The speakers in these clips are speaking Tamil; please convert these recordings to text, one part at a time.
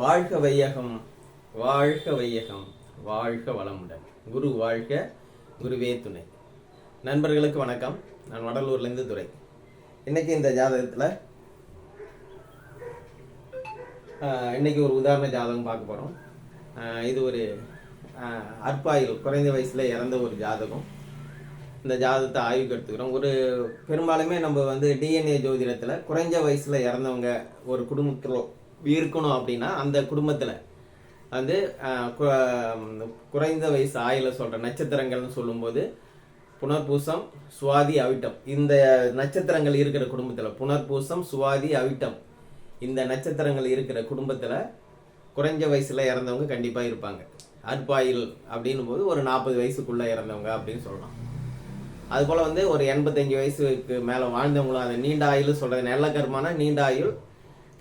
வாழ்க வையகம் வாழ்க வையகம் வாழ்க வளமுடன். குரு வாழ்க குருவே துணை. நண்பர்களுக்கு வணக்கம். நான் வடலூர்லேருந்து துறை இன்னைக்கு இந்த ஜாதகத்தில் இன்னைக்கு ஒரு உதாரண ஜாதகம் பார்க்க போகிறோம் இது ஒரு அற்பாயில் குறைந்த வயசில் இறந்த ஒரு ஜாதகம். இந்த ஜாதகத்தை ஆய்வுக்கு எடுத்துக்கிறோம் ஒரு பெரும்பாலுமே நம்ம வந்து டிஎன்ஏ ஜோதிடத்தில் குறைஞ்ச வயசில் இறந்தவங்க ஒரு குடும்பத்தில் இருக்கணும் அப்படின்னா அந்த குடும்பத்தில் வந்து கு- குறைந்த வயசு ஆயுள சொல்கிற நட்சத்திரங்கள்னு சொல்லும்போது புனர்பூசம் சுவாதி அவிட்டம். இந்த நட்சத்திரங்கள் இருக்கிற குடும்பத்தில் புனர்பூசம் சுவாதி அவிட்டம் இந்த நட்சத்திரங்கள் இருக்கிற குடும்பத்தில் குறைஞ்ச வயசில் இறந்தவங்க கண்டிப்பாக இருப்பாங்க. அற்பாயில் அப்படின்னும் போது ஒரு நாற்பது வயசுக்குள்ளே இறந்தவங்க அப்படின்னு சொல்லலாம். அதுபோல் வந்து ஒரு எண்பத்தஞ்சு வயசுக்கு மேலே வாழ்ந்தவங்களும் அதை நீண்ட ஆயுள் சொல்கிறது நல்ல கர்மான நீண்ட ஆயுள்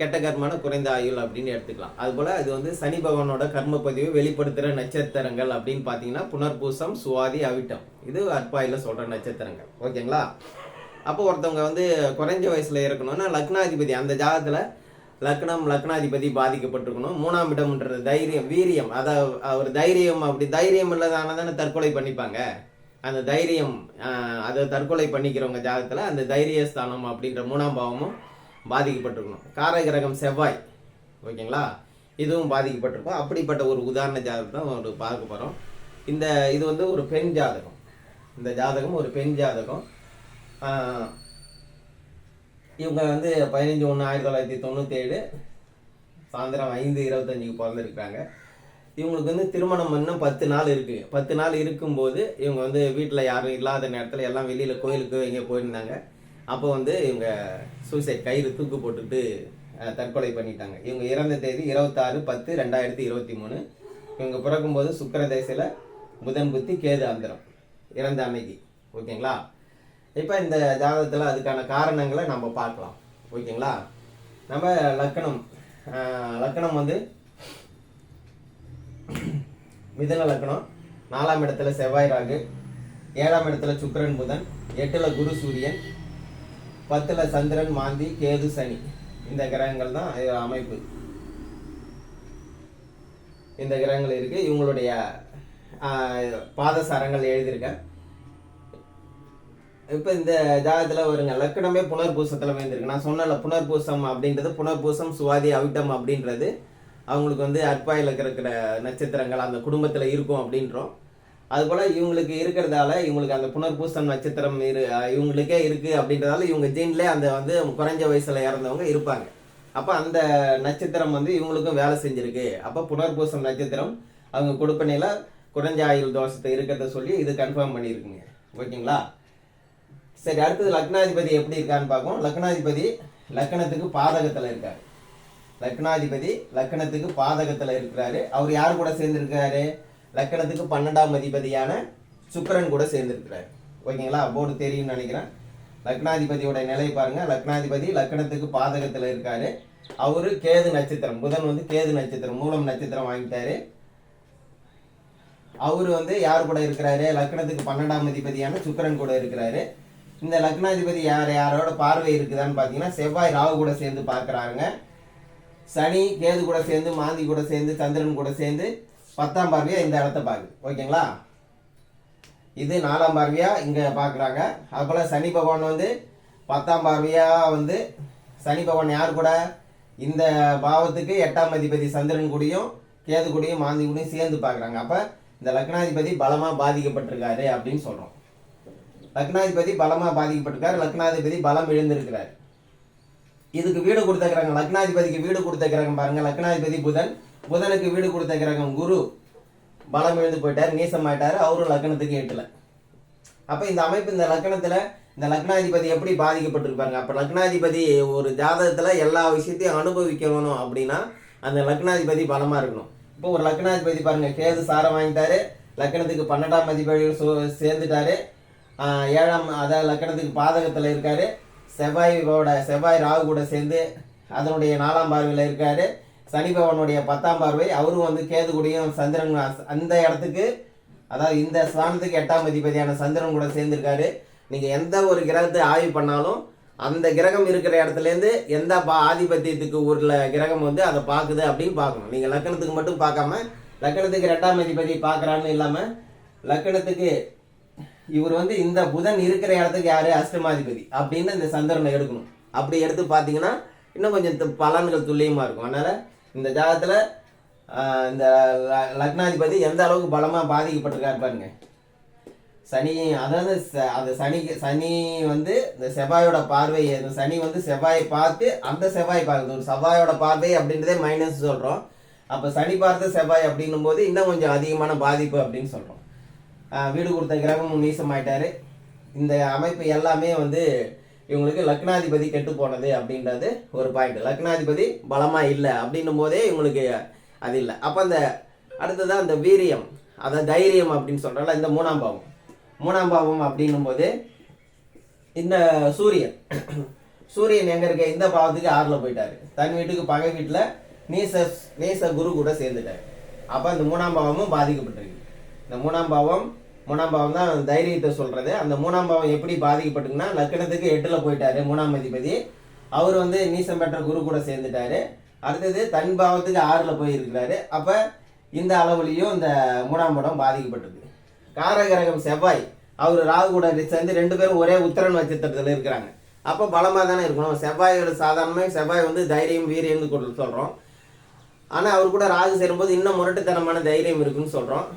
கெட்ட கர்மான குறைந்த ஆயுள் அப்படின்னு எடுத்துக்கலாம். அதுபோல் இது வந்து சனி பகவானோட கர்ம பதிவு வெளிப்படுத்துகிற நட்சத்திரங்கள் அப்படின்னு பார்த்தீங்கன்னா புனர்பூசம் சுவாதி அவிட்டம். இது அற்பாயில் சொல்கிற நட்சத்திரங்கள். ஓகேங்களா? அப்போ ஒருத்தவங்க வந்து குறைஞ்ச வயசில் இருக்கணும்னா லக்னாதிபதி அந்த ஜாதத்தில் லக்னம் லக்னாதிபதி பாதிக்கப்பட்டிருக்கணும். மூணாம் இடம்ன்றது தைரியம் வீரியம். அதாவது அவர் தைரியம் அப்படி தைரியம் இல்லாதான தானே தற்கொலை பண்ணிப்பாங்க. அந்த தைரியம் அதை தற்கொலை பண்ணிக்கிறவங்க ஜாதகத்தில் அந்த தைரியஸ்தானம் அப்படின்ற மூணாம் பாவமும் பாதிக்கப்பட்டிருக்கணும். காரகிரகம் செவ்வாய். ஓகேங்களா? இதுவும் பாதிக்கப்பட்டிருக்கும். அப்படிப்பட்ட ஒரு உதாரண ஜாதகம் தான் ஒரு பார்க்க போகிறோம் இந்த இது வந்து ஒரு பெண் ஜாதகம். இந்த ஜாதகம் ஒரு பெண் ஜாதகம். இவங்க வந்து பதினஞ்சு ஒன்று ஆயிரத்தி தொள்ளாயிரத்தி தொண்ணூற்றி ஏழு சாயந்தரம் ஐந்து இருபத்தஞ்சுக்கு பிறந்திருக்கிறாங்க. இவங்களுக்கு வந்து திருமணம் இன்னும் பத்து நாள் இருக்குது பத்து நாள் இருக்கும்போது இவங்க வந்து வீட்டில் யாரும் இல்லாத நேரத்தில் எல்லாம் வெளியில் கோயிலுக்கு எங்கேயோ போயிருந்தாங்க. அப்போ வந்து இவங்க சூசைட் கயிறு தூக்கு போட்டுட்டு தற்கொலை பண்ணிட்டாங்க. இவங்க இறந்த தேதி இருபத்தாறு பத்து ரெண்டாயிரத்தி இருபத்தி மூணு. இவங்க பிறக்கும்போது சுக்கர தேசையில் புதன் புத்தி கேது அந்தரம் இறந்த அன்னைக்கு. ஓகேங்களா? இப்போ இந்த ஜாதகத்தில் அதுக்கான காரணங்களை நம்ம பார்க்கலாம். ஓகேங்களா? நம்ம லக்கணம் ஆஹ், லக்கணம் வந்து மிதன லக்கணம். நாலாம் இடத்துல செவ்வாய் ராகு ஏழாம் இடத்துல சுக்கிரன் புதன் எட்டில் குரு சூரியன் பத்தில் சந்திரன் மாந்தி கேது சனி. இந்த கிரகங்கள் தான் அமைப்பு. இந்த கிரகங்கள் இருக்கு. இவங்களுடைய பாதசாரங்கள் எழுதியிருக்கேன் இப்போ இந்த ஜாதகத்தில் வருங்க. லக்கணமே புனர்பூசத்தில் வேந்திருக்கு நான் சொன்னல புனர்பூசம் அப்படின்றது புனர்பூசம் சுவாதி அவிட்டம் அப்படின்றது. அவங்களுக்கு வந்து அற்பாயில் இருக்கிற நட்சத்திரங்கள் அந்த குடும்பத்தில் இருக்கும் அப்படின்றோம். அதுபோல் இவங்களுக்கு இருக்கிறதால இவங்களுக்கு அந்த புனர்பூசம் நட்சத்திரம் இரு இவங்களுக்கே இருக்குது அப்படின்றதால இவங்க ஜீன்லே அந்த வந்து குறைஞ்ச வயசில் இறந்தவங்க இருப்பாங்க. அப்போ அந்த நட்சத்திரம் வந்து இவங்களுக்கும் வேலை செஞ்சுருக்கு. அப்போ புனர்பூசம் நட்சத்திரம் அவங்க கொடுப்பனையில் குறைஞ்ச ஆயுள் தோஷத்தை இருக்கிறத சொல்லி இது கன்ஃபார்ம் பண்ணியிருக்குங்க. ஓகேங்களா? சரி அடுத்தது லக்னாதிபதி எப்படி இருக்கான்னு பார்ப்போம். லக்னாதிபதி லக்கணத்துக்கு பாதகத்தில் இருக்கார். லக்னாதிபதி லக்கணத்துக்கு பாதகத்தில் இருக்கிறாரு. அவர் யார் கூட சேர்ந்துருக்காரு? லக்கணத்துக்கு பன்னெண்டாம் அதிபதியான சுக்கரன் கூட சேர்ந்திருக்கிறாரு. ஓகேங்களா? போர்டு தெரியும்னு நினைக்கிறேன். லக்னாதிபதியோட நிலை பாருங்க. லக்னாதிபதி லக்கணத்துக்கு பாதகத்தில் இருக்காரு. அவரு கேது நட்சத்திரம். புதன் வந்து கேது நட்சத்திரம் மூலம் நட்சத்திரம் வாங்கிட்டாரு. அவர் வந்து யார் கூட இருக்கிறாரு? லக்னத்துக்கு பன்னெண்டாம் அதிபதியான சுக்கரன் கூட இருக்கிறாரு. இந்த லக்னாதிபதி யார் யாரோட பார்வை இருக்குதான்னு பார்த்தீங்கன்னா செவ்வாய் ராகு கூட சேர்ந்து பார்க்குறாங்க சனி கேது கூட சேர்ந்து மாந்தி கூட சேர்ந்து சந்திரன் கூட சேர்ந்து பத்தாம் பார்வையாக இந்த இடத்த பார்க்குது ஓகேங்களா? இது நாலாம் பார்வையாக இங்கே பார்க்குறாங்க அதுபோல் சனி பகவான் வந்து பத்தாம் பார்வையாக வந்து சனி பகவான் யார் கூட? இந்த பாவத்துக்கு எட்டாம் அதிபதி சந்திரன் கூடயும் கேது கூடயும் மாந்தி கூடயும் சேர்ந்து பார்க்குறாங்க அப்போ இந்த லக்னாதிபதி பலமாக பாதிக்கப்பட்டிருக்காரு அப்படின்னு சொல்கிறோம் லக்னாதிபதி பலமாக பாதிக்கப்பட்டிருக்காரு. லக்னாதிபதி பலம் எழுந்திருக்கிறார். இதுக்கு வீடு கொடுத்த லக்னாதிபதிக்கு வீடு கொடுத்த பாருங்கள் பாருங்க. லக்னாதிபதி புதன் புதனுக்கு வீடு கொடுத்த கிரகம் குரு பலம் எழுந்து போயிட்டார் நீசமாயிட்டாரு அவரும் லக்னத்துக்கு எட்டல அப்ப இந்த அமைப்பு இந்த லக்னத்துல இந்த லக்னாதிபதி எப்படி பாதிக்கப்பட்டிருப்பாங்க? அப்ப லக்னாதிபதி ஒரு ஜாதகத்துல எல்லா விஷயத்தையும் அனுபவிக்கணும் அப்படின்னா அந்த லக்னாதிபதி பலமா இருக்கணும். இப்போ ஒரு லக்னாதிபதி பாருங்க கேது சாரம் வாங்கிட்டாரு. லக்னத்துக்கு பன்னெண்டாம் அதிபதி சேர்ந்துட்டாரு. ஏழாம் அதாவது லக்னத்துக்கு பாதகத்துல இருக்காரு. செவ்வாயோட செவ்வாய் ராகு கூட சேர்ந்து அதனுடைய நாலாம் பார்வையில் இருக்காரு. சனி பகவானுடைய பத்தாம் பார்வை அவரும் வந்து கேது கூடயும் சந்திரன் அந்த இடத்துக்கு அதாவது இந்த ஸ்தானத்துக்கு எட்டாம் அதிபதியான சந்திரன் கூட சேர்ந்திருக்காரு. நீங்கள் எந்த ஒரு கிரகத்தை ஆய்வு பண்ணாலும் அந்த கிரகம் இருக்கிற இடத்துலேருந்து எந்த பா ஆதிபத்தியத்துக்கு உள்ள கிரகம் வந்து அதை பார்க்குது அப்படின்னு பார்க்கணும். நீங்கள் லக்கணத்துக்கு மட்டும் பார்க்காம லக்கணத்துக்கு ரெண்டாம் அதிபதி பார்க்குறான்னு இல்லாமல் லக்கணத்துக்கு இவர் வந்து இந்த புதன் இருக்கிற இடத்துக்கு யார்? அஷ்டமாதிபதி அப்படின்னு இந்த சந்திரனை எடுக்கணும். அப்படி எடுத்து பார்த்தீங்கன்னா இன்னும் கொஞ்சம் து- பலன்கள் துல்லியமாக இருக்கும். அதனால் இந்த ஜாதகத்தில் இந்த லக்னாதிபதி எந்த அளவுக்கு பலமாக பாதிக்கப்பட்டிருக்காரு பாருங்க. சனி அதாவது ச- அந்த சனிக்கு சனி வந்து இந்த செவ்வாயோட பார்வை இந்த சனி வந்து செவ்வாயை பார்த்து அந்த செவ்வாய் பார்க்குது. ஒரு செவ்வாயோட பார்வை அப்படின்றதே மைனஸ் சொல்கிறோம் அப்போ சனி பார்த்த செவ்வாய் அப்படின்னும் போது இன்னும் கொஞ்சம் அதிகமான பாதிப்பு அப்படின்னு சொல்கிறோம் வீடு கொடுத்த கிரகமும் நீசமாயிட்டார். இந்த அமைப்பு எல்லாமே வந்து இவங்களுக்கு லக்னாதிபதி கெட்டு போனது அப்படின்றது ஒரு பாயிண்ட் லக்னாதிபதி பலமாக இல்லை அப்படின்னும் போதே இவங்களுக்கு அது இல்லை. அப்போ அந்த அடுத்ததான் அந்த வீரியம் அதான் தைரியம் அப்படின்னு சொல்கிறால இந்த மூணாம் பாவம். மூணாம் பாவம் அப்படின்னும் போது இந்த சூரியன் சூரியன் எங்கே இருக்க? இந்த பாவத்துக்கு ஆறில் போயிட்டாரு. தன் வீட்டுக்கு பகை வீட்டில் நீச நீச குரு கூட சேர்ந்துட்டாரு. அப்போ அந்த மூணாம் பாவமும் பாதிக்கப்பட்டிருக்கு. இந்த மூணாம் பாவம் மூணாம் பாவம் தான் தைரியத்தை சொல்கிறது அந்த மூணாம் பாவம் எப்படி பாதிக்கப்பட்டிருக்குன்னா லக்கணத்துக்கு எட்டில் போயிட்டாரு மூணாம் அதிபதி. அவர் வந்து நீசம் பெற்ற குரு கூட சேர்ந்துட்டாரு. அடுத்தது தன் பாவத்துக்கு ஆறில் போய் இருக்கிறாரு இந்த அளவுலேயும் இந்த மூணாம் படம் பாதிக்கப்பட்டிருக்கு. காரகிரகம் செவ்வாய் அவர் ராகு கூட சேர்ந்து ரெண்டு பேரும் ஒரே உத்தரன் நட்சத்திரத்தில் இருக்கிறாங்க. அப்போ பலமாக தானே இருக்கணும். செவ்வாயோட சாதாரணமாக செவ்வாய் வந்து தைரியம் வீரியம்னு சொல்கிறோம் ஆனால் அவர் கூட ராகு சேரும்போது இன்னும் முரட்டுத்தனமான தைரியம் இருக்குன்னு சொல்கிறோம்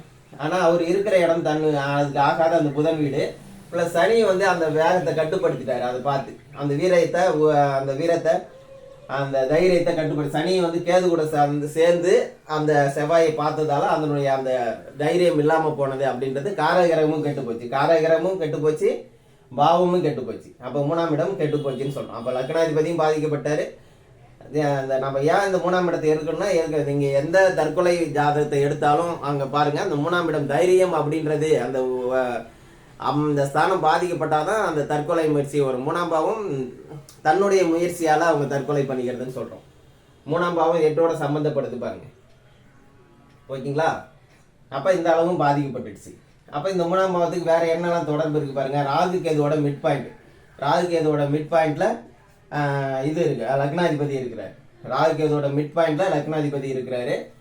ஆனால் அவர் இருக்கிற இடம் தன் அதுக்கு ஆகாத அந்த புதன் வீடு. ப்ளஸ் சனி வந்து அந்த வேகத்தை கட்டுப்படுத்திட்டாரு அதை பார்த்து. அந்த வீரத்தை அந்த வீரத்தை அந்த தைரியத்தை கட்டுப்படுத்தி சனி வந்து கேது கூட சேர்ந்து சேர்ந்து அந்த செவ்வாயை பார்த்ததால அதனுடைய அந்த தைரியம் இல்லாமல் போனது அப்படின்றது காரகிரகமும் கெட்டுப்போச்சு. காரகிரகமும் கெட்டுப்போச்சு பாவமும் கெட்டுப்போச்சு. அப்போ மூணாம் இடம் கெட்டுப்போச்சுன்னு சொல்கிறோம் அப்போ லக்னாதிபதியும் பாதிக்கப்பட்டார். அந்த நம்ம ஏன் இந்த மூணாம் இடத்தை எடுக்கணும்னா எடுக்க நீங்கள் எந்த தற்கொலை ஜாதகத்தை எடுத்தாலும் அங்கே பாருங்கள் அந்த மூணாம் இடம் தைரியம் அப்படின்றது அந்த அந்த ஸ்தானம் பாதிக்கப்பட்டாதான் அந்த தற்கொலை முயற்சி வரும். மூணாம் பாவம் தன்னுடைய முயற்சியால் அவங்க தற்கொலை பண்ணிக்கிறதுன்னு சொல்கிறோம் மூணாம் பாவம் எட்டோட சம்மந்தப்படுது பாருங்கள் ஓகேங்களா? அப்போ இந்த அளவும் பாதிக்கப்பட்டுடுச்சு. அப்போ இந்த மூணாம் பாவத்துக்கு வேறு என்னெல்லாம் தொடர்பு இருக்குது பாருங்கள் ராகு கேதுவோட மிட் பாயிண்ட் ராகு கேதுவோட மிட் பாயிண்ட்ல இது இருக்கு. லக்னாதிபதி இருக்கிறார். ராகுகேதோட மிட் பாயிண்ட்ல லக்னாதிபதி இருக்கிறாரு.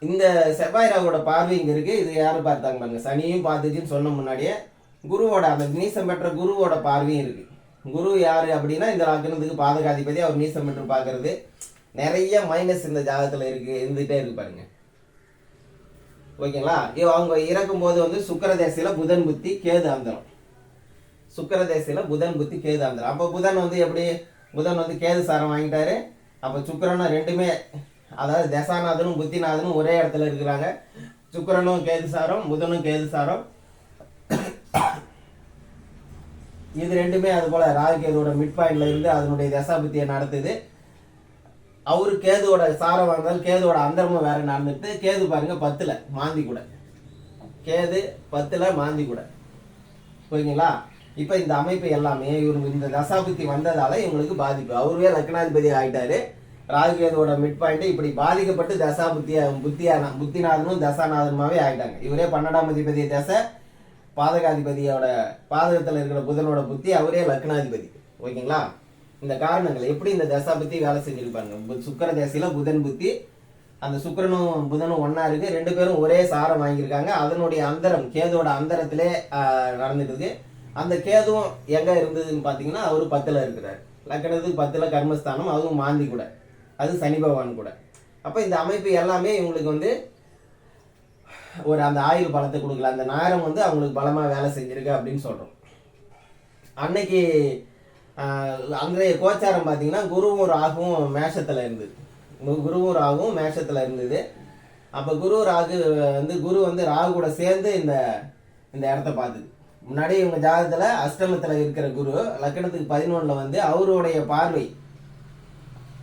இந்த செவ்வாய் ராகுவோட பார்வை இங்க இருக்கு. இது யார் பார்த்தாங்க பாருங்க. சனியும் பார்த்துச்சுன்னு சொன்ன முன்னாடியே குருவோட அந்த நீசம் பெற்ற குருவோட பார்வையும் இருக்கு. குரு யாரு அப்படின்னா இந்த லக்னத்துக்கு பாதகாதிபதி. அவர் நீசம் பெற்று பார்க்கறது. நிறைய மைனஸ் இந்த ஜாதகத்துல இருக்கு இருந்துகிட்டே இருக்கு பாருங்க. ஓகேங்களா? இவ- அவங்க இறக்கும் போது வந்து சுக்கரதேசியில புதன் புத்தி கேது அந்தரம். சுக்கர புதன் புத்தி கேது அந்த அப்போ புதன் வந்து எப்படி? புதன் வந்து கேது சாரம் வாங்கிட்டாரு. அப்போ சுக்கரனும் ரெண்டுமே அதாவது தசாநாதனும் புத்திநாதனும் ஒரே இடத்துல இருக்கிறாங்க. சுக்கரனும் கேது சாரம் புதனும் கேது சாரம். இது ரெண்டுமே அது போல் ராகுகேதுவோட மிட் பாயிண்ட்ல இருந்து அதனுடைய தசாபுத்தியை நடத்துது. அவரு கேதுவோட சாரம் வாங்கினாலும் கேதுவோட அந்தரமும் வேற நடந்துட்டு கேது பாருங்க பத்தில் மாந்தி கூட. கேது பத்தில் மாந்தி கூட. புரியுங்களா இப்ப இந்த அமைப்பு எல்லாமே இவருக்கு இந்த தசாபுத்தி வந்ததால இவங்களுக்கு பாதிப்பு. அவருவே லக்னாதிபதி ஆயிட்டாரு. ராகுகேதுவோட மிட் பாயிண்ட் இப்படி பாதிக்கப்பட்டு தசாபுத்திய புத்தியான புத்திநாதனும் தசாநாதனுமாவே ஆயிட்டாங்க. இவரே பன்னெண்டாம் அதிபதி தசை பாதகாதிபதியோட பாதகத்துல இருக்கிற புதனோட புத்தி அவரே லக்னாதிபதி ஓகேங்களா? இந்த காரணங்கள் எப்படி இந்த தசாபுத்தி வேலை செஞ்சிருப்பாங்க சுக்கர சுக்கிர புதன் புத்தி அந்த சுக்கிரனும் புதனும் ஒன்னா இருக்கு. ரெண்டு பேரும் ஒரே சாரம் வாங்கியிருக்காங்க. அதனுடைய அந்தரம் கேதுவோட அந்தரத்திலே நடந்துட்டு இருக்கு. அந்த கேதுவும் எங்கே இருந்ததுன்னு பார்த்தீங்கன்னா அவர் பத்தில் இருக்கிறார். லக்கணத்துக்கு பத்தில் கர்மஸ்தானம் அதுவும் மாந்தி கூட. அது சனி பகவான் கூட. அப்போ இந்த அமைப்பு எல்லாமே இவங்களுக்கு வந்து ஒரு அந்த ஆயுள் பலத்தை கொடுக்கல. அந்த நேரம் வந்து அவங்களுக்கு பலமாக வேலை செஞ்சுருக்கு அப்படின்னு சொல்கிறோம் அன்னைக்கு அன்றைய கோச்சாரம் பார்த்தீங்கன்னா குருவும் ராகுவும் மேஷத்தில் இருந்தது. குருவும் ராகுவும் மேஷத்தில் இருந்தது. அப்போ குரு ராகு வந்து குரு வந்து ராகு கூட சேர்ந்து இந்த இந்த இடத்த பார்த்துது முன்னாடி இவங்க ஜாதகத்தில் அஷ்டமத்தில் இருக்கிற குரு லக்கணத்துக்கு பதினொன்றில் வந்து அவருடைய பார்வை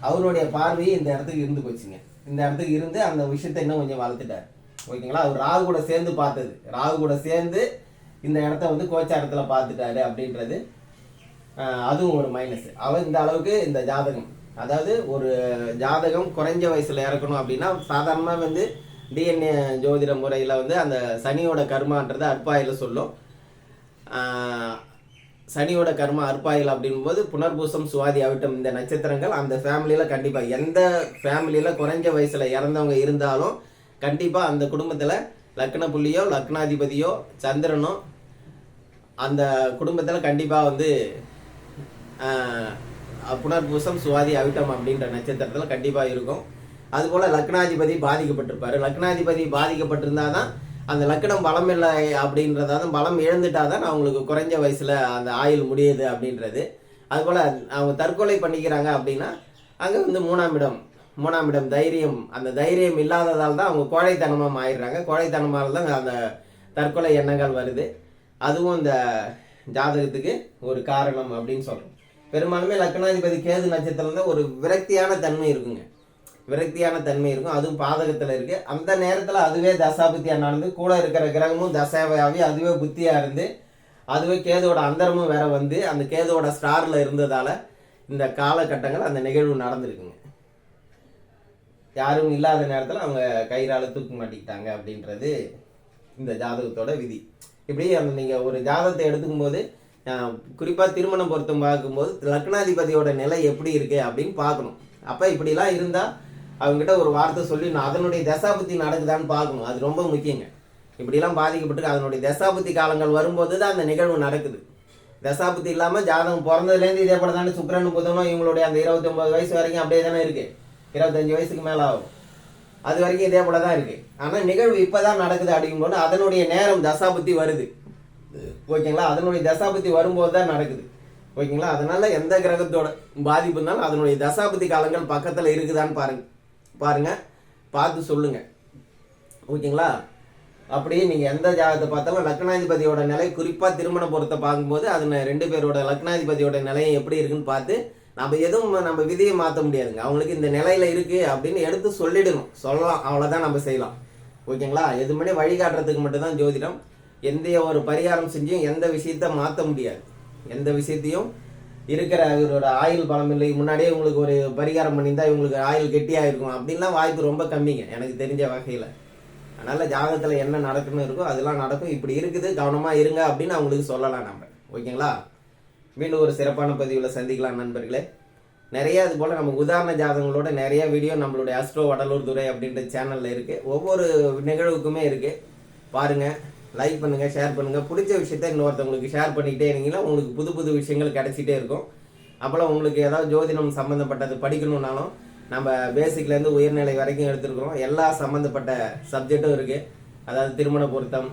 அவருடைய பார்வை இந்த இடத்துக்கு இருந்து போச்சுங்க. இந்த இடத்துக்கு இருந்து அந்த விஷயத்தை இன்னும் கொஞ்சம் வளர்த்துட்டார். ஓகேங்களா? அவர் ராகு கூட சேர்ந்து பார்த்தது. ராகு கூட சேர்ந்து இந்த இடத்த வந்து கோச்சாரத்தில் பார்த்துட்டாரு அப்படின்றது அதுவும் ஒரு மைனஸ் அவர் இந்த அளவுக்கு இந்த ஜாதகம் அதாவது ஒரு ஜாதகம் குறைஞ்ச வயசில் இறக்கணும் அப்படின்னா சாதாரணமாக வந்து டிஎன்ஏ ஜோதிட முறையில் வந்து அந்த சனியோட கர்மான்றது அற்பாயில் சொல்லும். சனியோட கர்மா அற்பாயில் அப்படின்போது புனர்பூசம் சுவாதி அவிட்டம் இந்த நட்சத்திரங்கள் அந்த ஃபேமிலியில் கண்டிப்பாக எந்த ஃபேமிலியில் குறைஞ்ச வயசில் இறந்தவங்க இருந்தாலும் கண்டிப்பாக அந்த குடும்பத்தில் லக்ன புள்ளியோ லக்னாதிபதியோ சந்திரனோ அந்த குடும்பத்தில் கண்டிப்பாக வந்து புனர்பூசம் சுவாதி அவிட்டம் அப்படின்ற நட்சத்திரத்தில் கண்டிப்பாக இருக்கும். அதுபோல் லக்னாதிபதி பாதிக்கப்பட்டிருப்பார். லக்னாதிபதி பாதிக்கப்பட்டிருந்தா தான் அந்த லக்கணம் பலம் இல்லை அப்படின்றதான் பலம் இழந்துட்டாதான் அவங்களுக்கு குறைஞ்ச வயசில் அந்த ஆயுள் முடியுது அப்படின்றது. அதுபோல் அவங்க தற்கொலை பண்ணிக்கிறாங்க அப்படின்னா அங்கே வந்து மூணாம் இடம் மூணாம் இடம் தைரியம். அந்த தைரியம் இல்லாததால் தான் அவங்க கோழைத்தனமாக ஆயிடுறாங்க கோழைத்தனமாக தான் அந்த தற்கொலை எண்ணங்கள் வருது. அதுவும் இந்த ஜாதகத்துக்கு ஒரு காரணம் அப்படின்னு சொல்கிறோம் பெரும்பாலுமே லக்னாதிபதி கேது நட்சத்திரம் தான் ஒரு விரக்தியான தன்மை இருக்குங்க. விரக்தியான தன்மை இருக்கும். அதுவும் பாதகத்தில் இருக்குது அந்த நேரத்தில் அதுவே தசாபுத்தியாக நடந்து கூட இருக்கிற கிரகமும் தசாவையாகி அதுவே புத்தியாக இருந்து அதுவே கேதுவோட அந்தரமும் வேற வந்து அந்த கேதுவோட ஸ்டாரில் இருந்ததால் இந்த காலகட்டங்கள் அந்த நிகழ்வு நடந்திருக்குங்க. யாரும் இல்லாத நேரத்தில் அவங்க கயிறால் தூக்க மாட்டிக்கிட்டாங்க அப்படின்றது இந்த ஜாதகத்தோட விதி. இப்படி அந்த நீங்கள் ஒரு ஜாதகத்தை எடுத்துக்கும் போது குறிப்பாக திருமணம் பொருத்தம் பார்க்கும்போது லக்னாதிபதியோட நிலை எப்படி இருக்குது அப்படின்னு பார்க்கணும். அப்போ இப்படிலாம் இருந்தால் அவங்ககிட்ட ஒரு வார்த்தை சொல்லி நான் அதனுடைய தசாபுத்தி நடக்குதான்னு பார்க்கணும். அது ரொம்ப முக்கியங்க. இப்படிலாம் பாதிக்கப்பட்டு அதனுடைய தசாபுத்தி காலங்கள் வரும்போது தான் அந்த நிகழ்வு நடக்குது. தசாபுத்தி இல்லாமல் ஜாதகம் பிறந்ததுலேருந்து இதே போல தானே சுக்கரன் புதனும் இவங்களுடைய அந்த இருபத்தொம்பது வயசு வரைக்கும் அப்படியே தானே இருக்கு. இருபத்தஞ்சு வயசுக்கு மேலே ஆகும். அது வரைக்கும் இதே போல தான் இருக்கு. ஆனால் நிகழ்வு இப்போ தான் நடக்குது அப்படிங்கும்போது அதனுடைய நேரம் தசாபுத்தி வருது. ஓகேங்களா? அதனுடைய தசாபுத்தி வரும்போது தான் நடக்குது. ஓகேங்களா? அதனால எந்த கிரகத்தோட பாதிப்பு இருந்தாலும் அதனுடைய தசாபுத்தி காலங்கள் பக்கத்தில் இருக்குதான்னு பாருங்கள் பாருங்கள் பார்த்து சொல்லுங்கள் ஓகேங்களா? அப்படியே நீங்கள் எந்த ஜாதகத்தை பார்த்தாலும் லக்னாதிபதியோட நிலை குறிப்பாக திருமண பொருத்தை பார்க்கும்போது அது ரெண்டு பேரோட லக்னாதிபதியோட நிலையம் எப்படி இருக்குன்னு பார்த்து நம்ம எதுவும் நம்ம விதியை மாற்ற முடியாதுங்க. அவங்களுக்கு இந்த நிலையில் இருக்குது அப்படின்னு எடுத்து சொல்லிடணும். சொல்லலாம். அவ்வளோதான் நம்ம செய்யலாம். ஓகேங்களா? எதுவுமே வழிகாட்டுறதுக்கு மட்டும்தான் ஜோதிடம். எந்த ஒரு பரிகாரம் செஞ்சும் எந்த விஷயத்த மாற்ற முடியாது. எந்த விஷயத்தையும் இருக்கிற இவரோட ஆயுள் பலம் இல்லை. முன்னாடியே உங்களுக்கு ஒரு பரிகாரம் பண்ணியிருந்தால் இவங்களுக்கு ஆயுள் கெட்டியாக இருக்கும் அப்படின்லாம் வாய்ப்பு ரொம்ப கம்மிங்க எனக்கு தெரிஞ்ச வகையில். அதனால் ஜாதகத்தில் என்ன நடக்குன்னு இருக்கோ அதெல்லாம் நடக்கும். இப்படி இருக்குது கவனமாக இருங்க அப்படின்னு அவங்களுக்கு சொல்லலாம் நம்ம ஓகேங்களா? மீண்டும் ஒரு சிறப்பான பதிவில் சந்திக்கலாம் நண்பர்களே. நிறைய இது போல் நம்ம உதாரண ஜாதகங்களோட நிறைய வீடியோ நம்மளுடைய அஸ்ட்ரோ வடலூர் துறை அப்படின்ற சேனலில் இருக்குது ஒவ்வொரு நிகழ்வுக்குமே இருக்குது பாருங்கள் லைக் பண்ணுங்கள் ஷேர் பண்ணுங்கள் பிடிச்ச விஷயத்த இன்னொருத்தவங்களுக்கு ஷேர் பண்ணிக்கிட்டே இருந்தீங்கன்னா உங்களுக்கு புது புது விஷயங்கள் கிடைச்சிட்டே இருக்கும். அப்போல்லாம் உங்களுக்கு ஏதாவது ஜோதிடம் சம்மந்தப்பட்டது படிக்கணும்னாலும் நம்ம பேசிக்லேருந்து உயர்நிலை வரைக்கும் எடுத்துருக்குறோம். எல்லா சம்மந்தப்பட்ட சப்ஜெக்டும் இருக்குது அதாவது திருமண பொருத்தம்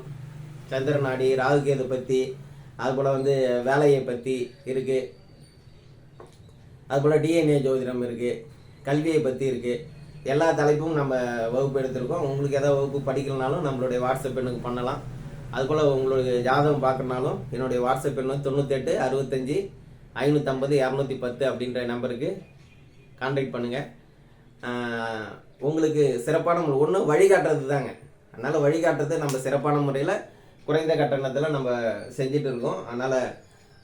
சந்திரநாடி ராகுகேது பற்றி அதுபோல் வந்து வேலையை பற்றி இருக்குது அதுபோல் டிஎன்ஏ ஜோதிடம் இருக்குது கல்வியை பற்றி இருக்குது எல்லா தலைப்பும் நம்ம வகுப்பு எடுத்திருக்கோம். உங்களுக்கு எதாவது வகுப்பு படிக்கலனாலும் நம்மளுடைய வாட்ஸ்அப் எண்ணுக்கு பண்ணலாம். அதுபோல் உங்களுடைய ஜாதகம் பார்க்கணுனாலும் என்னுடைய வாட்ஸ்அப் எண்ணு தொண்ணூத்தெட்டு அறுபத்தஞ்சி ஐநூற்றம்பது இரநூத்தி பத்து அப்படின்ற நம்பருக்கு கான்டாக்ட் பண்ணுங்கள் உங்களுக்கு சிறப்பான ஒன்று வழிகாட்டுறது தாங்க. அதனால் வழிகாட்டுறது நம்ம சிறப்பான முறையில் குறைந்த கட்டணத்தில் நம்ம செஞ்சுட்டு இருக்கோம். அதனால்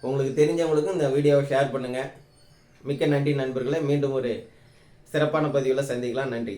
உங்களுக்கு தெரிஞ்சவங்களுக்கும் இந்த வீடியோவை ஷேர் பண்ணுங்கள் மிக்க நன்றி நண்பர்களே. மீண்டும் ஒரு சிறப்பான பதிவில் சந்திக்கலாம். நன்றி.